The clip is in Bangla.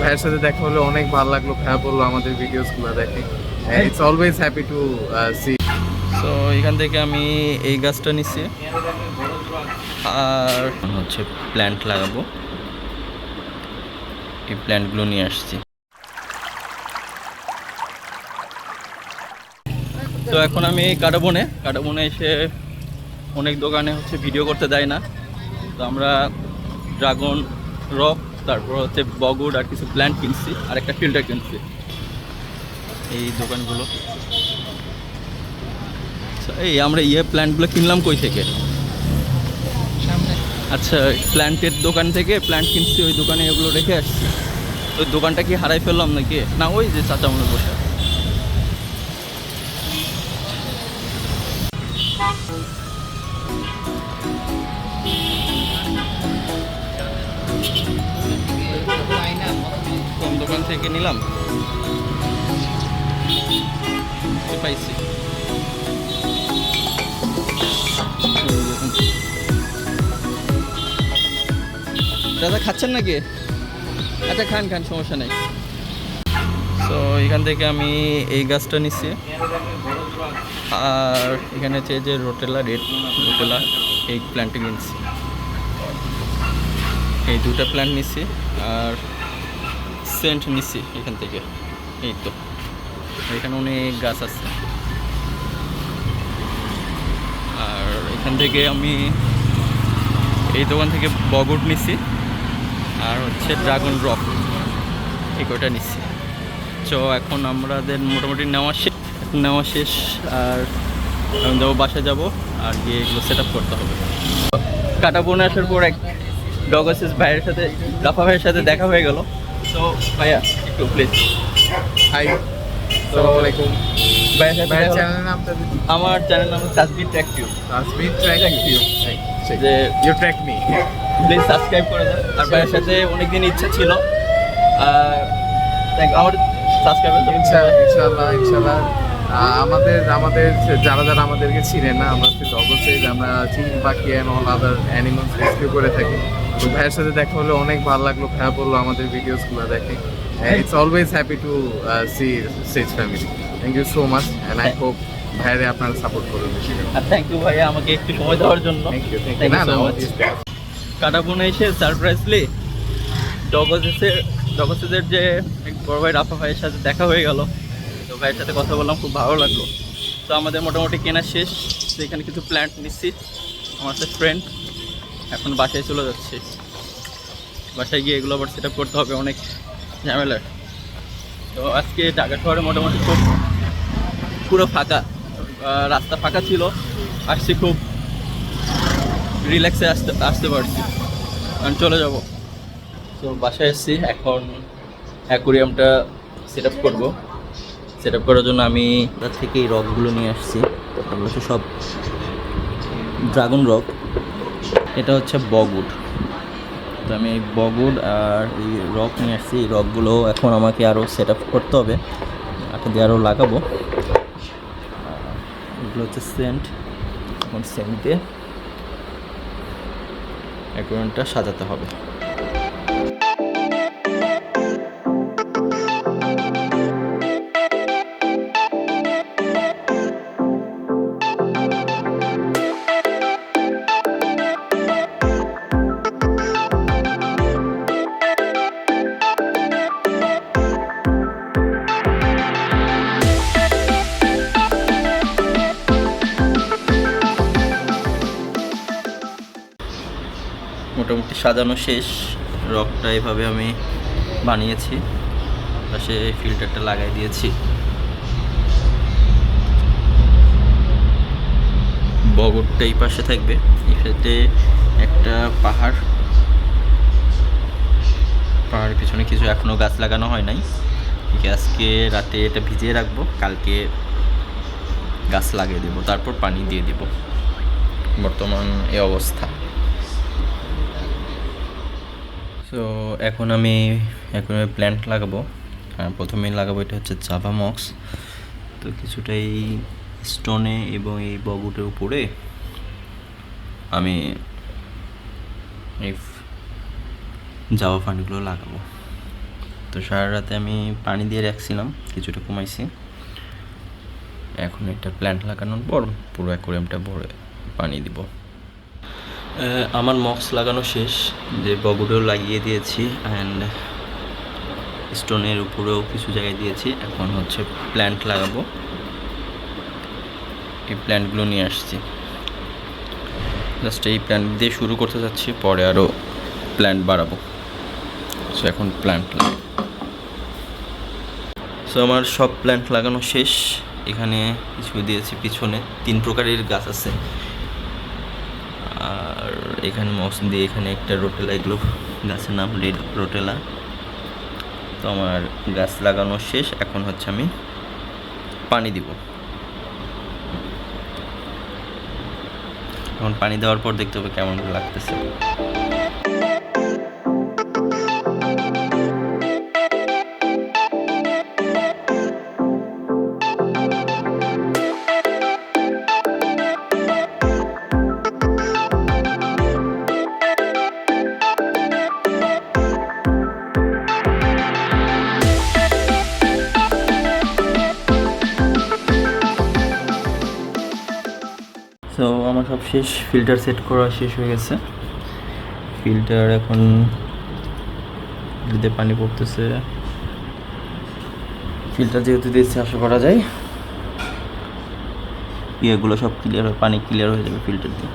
ভাইয়ের সাথে দেখা হলো অনেক ভালো লাগল। ভাইয়া বলল আমাদের ভিডিওসগুলো দেখে। It's always happy to see তো এখান থেকে আমি এই গাছটা নিচ্ছি। আর হচ্ছে প্ল্যান্ট লাগাবো। এই প্ল্যান্টগুলো নিয়ে আসছি। তো এখন আমি কাটাবনে কাটাবনে এসে অনেক দোকানে হচ্ছে ভিডিও করতে দেয় না। তো আমরা ড্রাগন রক তারপর হচ্ছে বগুড আর কিছু প্ল্যান্ট কিনছি আর একটা ফিল্টার কিনছি। এই দোকানগুলো। আচ্ছা, এই আমরা ইয়ে প্ল্যান্টগুলো কিনলাম কই থেকে? আচ্ছা প্ল্যান্টের দোকান থেকে প্ল্যান্ট কিনছি ওই দোকানে এগুলো রেখে আসছি। ওই দোকানটা কি হারাই ফেললাম নাকি? না ওই যে চাচা মনে বসে থেকে নিলাম। পাইছি। দাদা, খাচ্ছেন নাকি? আচ্ছা খান খান, সমস্যা নেই। তো এখান থেকে আমি এই গাছটা নিচ্ছি। আর এখানে হচ্ছে যে রোটেলা, রেড রোটেলা, এই প্ল্যান্টটা কিনছি। এই দুটা প্ল্যান্ট নিচ্ছি। আর সেন্ট নিচ্ছি এখান থেকে। এই তো। এখানে অনেক গাছ আছে। আর এখান থেকে আমি এই দোকান থেকে বগট নিচ্ছি। আর হচ্ছে ড্রাগন রক এই কয়টা নিচ্ছি। তো এখন আমাদের মোটামুটি নেওয়া শেষ নেওয়া শেষ। আর আমি যাব বাসায় যাব। আর গিয়ে এগুলো সেট করতে হবে। কাটা বনে আসার পর এক ডগাসিস ভাইয়ের সাথে রাফা ভাইয়ের সাথে দেখা হয়ে গেল। তো ভাইয়া একটু প্লিজ হাই আসসালামু আলাইকুম ভাইয়ের সাথে ভাইয়ের দেখা হলো। চ্যানেলের নামটা আমার চ্যানেল নাম Tasbir track tube Tasbir track you যে you track me please subscribe করে দেন। আর ভাইয়ের সাথে অনেকদিন ইচ্ছা ছিল। থ্যাংক আমার সাবস্ক্রাইব ইনশাআল্লাহ ইনশাআল্লাহ আমাদের আমাদের যারা যারা আমাদেরকে চিনেন না আমরা হচ্ছে অবশ্যই আমরা চিনি পাখি and all other animals rescue করে থাকি। তো ভাইয়ের সাথে দেখা হলো অনেক ভালো লাগল। ভাইয়া বলল আমাদের ভিডিওসগুলো দেখে। It's always happy to see sage family thank you so much and I hope ভাইয়ারে আপনারা সাপোর্ট করবেন থ্যাংক ইউ ভাইয়া আমাকে একটু সময় দেওয়ার জন্য। থ্যাংক ইউ থ্যাংক ইউ না কাটাবনে এসে সারপ্রাইজলি ডগসেসের ডগসেসের যে এক বড় ভাই রাফা ভাইয়ের সাথে দেখা হয়ে গেল। তো ভাইয়ের সাথে কথা বললাম খুব ভালো লাগল। তো আমাদের মোটামুটি কেনা শেষ। তো এখানে কিছু প্ল্যান্ট নিচ্ছি। আমার সাথে ফ্রেন্ড এখন বাসায় চলে যাচ্ছে। বাসায় গিয়ে এগুলো আবার সেট করতে হবে, অনেক ঝামেলার। তো আজকে ঢাকা শহরে মোটামুটি খুব পুরো ফাঁকা রাস্তা ফাঁকা ছিল। আসছি খুব রিল্যাক্সে আসতে আসতে পারছি। কারণ চলে যাব। তো বাসায় এসেছি, এখন অ্যাকোরিয়ামটা সেট আপ করব। সেট আপ করার জন্য আমি থেকে এই রকগুলো নিয়ে আসছি। এগুলো সব ড্রাগন রক এটা হচ্ছে বগুড। তো আমি এই বগুড আর এই রক নিয়ে আসছি। এই রকগুলো এখন আমাকে আরও সেট আপ করতে হবে। আটা দিয়ে আরও লাগাবো। এগুলো হচ্ছে সেন্ট এখন সেন্ট দিয়ে অ্যাকোয়ারিয়ামটা সাজাতে হবে। মোটামুটি সাজানো শেষ। রকটা এভাবে আমি বানিয়েছি। পাশে ফিল্টারটা লাগাই দিয়েছি। বগরটা এই পাশে থাকবে। এখানে একটা পাহাড়। পাহাড়ের পিছনে কিছু এখনও গাছ লাগানো হয় নাই। আজকে রাতে এটা ভিজিয়ে রাখব। কালকে গাছ লাগিয়ে দেবো। তারপর পানি দিয়ে দিব। বর্তমান এই অবস্থা। তো এখন আমি এখন আমি প্ল্যান্ট লাগাবো। আর প্রথমেই লাগাবো এটা হচ্ছে জাভা মক্স তো কিছুটা এই স্টোনে এবং এই বগুটের উপরে আমি এই জাভা ফান্ডগুলো লাগাবো। তো সারা রাতে আমি পানি দিয়ে রাখছিলাম, কিছুটা কমাইছি। এখন এটা প্ল্যান্ট লাগানোর পর পুরো অ্যাকোরিয়ামটা ভরে পানি দিব। আমার মক্স লাগানো শেষ, যে বগুড়েও লাগিয়ে দিয়েছি অ্যান্ড স্টোনের উপরেও কিছু জায়গায় দিয়েছি। এখন হচ্ছে প্ল্যান্ট লাগাবো। এই প্ল্যান্টগুলো নিয়ে আসছি। জাস্ট এই প্ল্যান্ট দিয়ে শুরু করতে যাচ্ছি, পরে আরও প্ল্যান্ট বাড়াবো। সো এখন প্ল্যান্ট লাগাই সো আমার সব প্ল্যান্ট লাগানো শেষ। এখানে কিছু দিয়েছি পিছনে। তিন প্রকারের গাছ আছে। এখানে মৌসুম দিয়ে এখানে একটা রোটেলা, এগুলো গাছের নাম রেড রোটেলা। তো আমার গাছ লাগানো শেষ, এখন হচ্ছে আমি পানি দিব। এখন পানি দেওয়ার পর দেখতে হবে কেমন লাগতেছে। সো আমার সব শেষ ফিল্টার সেট করা শেষ হয়ে গেছে। ফিল্টার এখন দিতে পানি পড়তেছে। ফিল্টার যেহেতু দিয়েছে, আশা করা যায়। ইয়েগুলো সব ক্লিয়ার পানি ক্লিয়ার হয়ে যাবে ফিল্টার দিয়ে।